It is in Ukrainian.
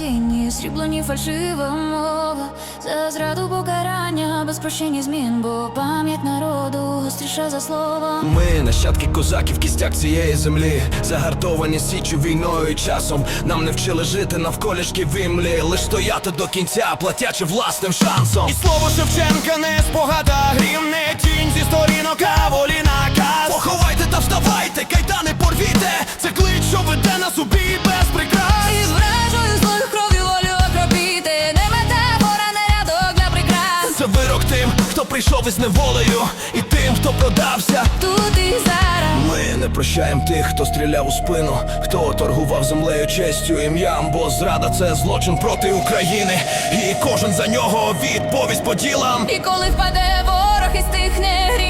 ні фальшива мова, за зраду покарання, без прощення змін, бо пам'ять народу гостріша за слово. Ми нащадки козаків, кістяк цієї землі, загартовані січю війною часом. Нам не вчили жити навколішки вимлі, лиш стояти до кінця, платячи власним шансом. І слово Шевченка не спогада, грім не тінь зі сторінок, а волі прийшов із неволею, і тим, хто продався. Тут і зараз. Ми не прощаємо тих, хто стріляв у спину, хто торгував землею, честю, ім'ям, бо зрада це злочин проти України, і кожен за нього відповість по ділам. І коли впаде ворог і стихне держава